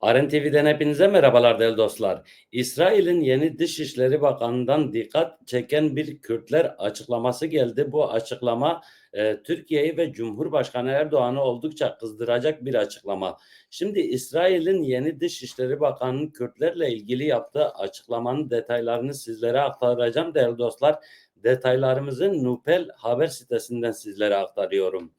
Aren TV'den hepinize merhabalar değerli dostlar. İsrail'in yeni Dışişleri Bakanı'ndan dikkat çeken bir Kürtler açıklaması geldi. Bu açıklama e, Türkiye'yi ve Cumhurbaşkanı Erdoğan'ı oldukça kızdıracak bir açıklama. Şimdi İsrail'in yeni Dışişleri Bakanı'nın Kürtlerle ilgili yaptığı açıklamanın detaylarını sizlere aktaracağım değerli dostlar. Detaylarımızı Nupel haber sitesinden sizlere aktarıyorum.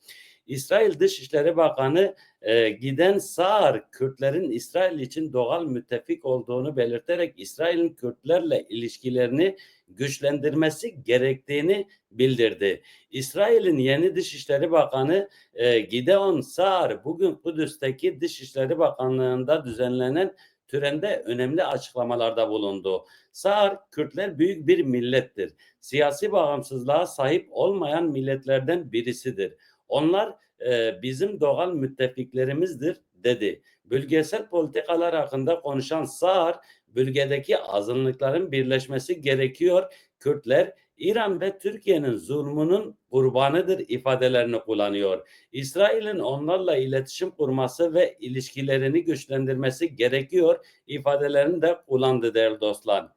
İsrail Dışişleri Bakanı e, giden Saar Kürtlerin İsrail için doğal müttefik olduğunu belirterek İsrail'in Kürtlerle ilişkilerini güçlendirmesi gerektiğini bildirdi. İsrail'in yeni Dışişleri Bakanı e, Gideon Saar bugün Kudüs'teki Dışişleri Bakanlığı'nda düzenlenen törende önemli açıklamalarda bulundu. Saar, Kürtler büyük bir millettir. Siyasi bağımsızlığa sahip olmayan milletlerden birisidir. Onlar e, bizim doğal müttefiklerimizdir dedi. Bölgesel politikalar hakkında konuşan Saar, bölgedeki azınlıkların birleşmesi gerekiyor. Kürtler İran ve Türkiye'nin zulmünün kurbanıdır ifadelerini kullanıyor. İsrail'in onlarla iletişim kurması ve ilişkilerini güçlendirmesi gerekiyor ifadelerini de kullandı değerli dostlar.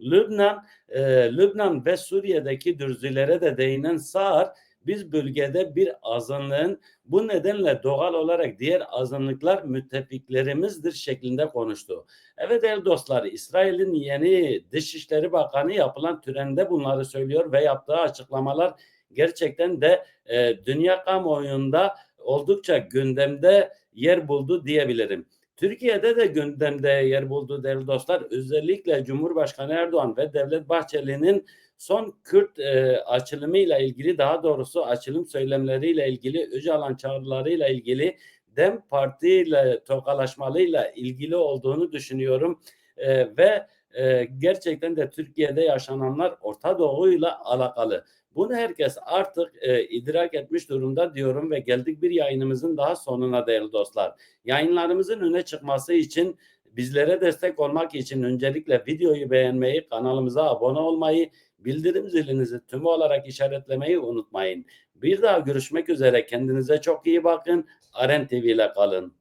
Lübnan, e, Lübnan ve Suriye'deki dürzülere de değinen Saar, biz bölgede bir azınlığın bu nedenle doğal olarak diğer azınlıklar müttefiklerimizdir şeklinde konuştu. Evet değerli dostlar İsrail'in yeni Dışişleri Bakanı yapılan törende bunları söylüyor ve yaptığı açıklamalar gerçekten de e, dünya kamuoyunda oldukça gündemde yer buldu diyebilirim. Türkiye'de de gündemde yer buldu değerli dostlar. Özellikle Cumhurbaşkanı Erdoğan ve Devlet Bahçeli'nin son Kürt e, açılımıyla ilgili daha doğrusu açılım söylemleriyle ilgili Öcalan çağrılarıyla ilgili Dem Parti ile tokalaşmalıyla ilgili olduğunu düşünüyorum e, ve e, gerçekten de Türkiye'de yaşananlar Orta Doğu ile alakalı. Bunu herkes artık e, idrak etmiş durumda diyorum ve geldik bir yayınımızın daha sonuna değerli dostlar. Yayınlarımızın öne çıkması için bizlere destek olmak için öncelikle videoyu beğenmeyi, kanalımıza abone olmayı, bildirim zilinizi tümü olarak işaretlemeyi unutmayın. Bir daha görüşmek üzere. Kendinize çok iyi bakın. Aren TV ile kalın.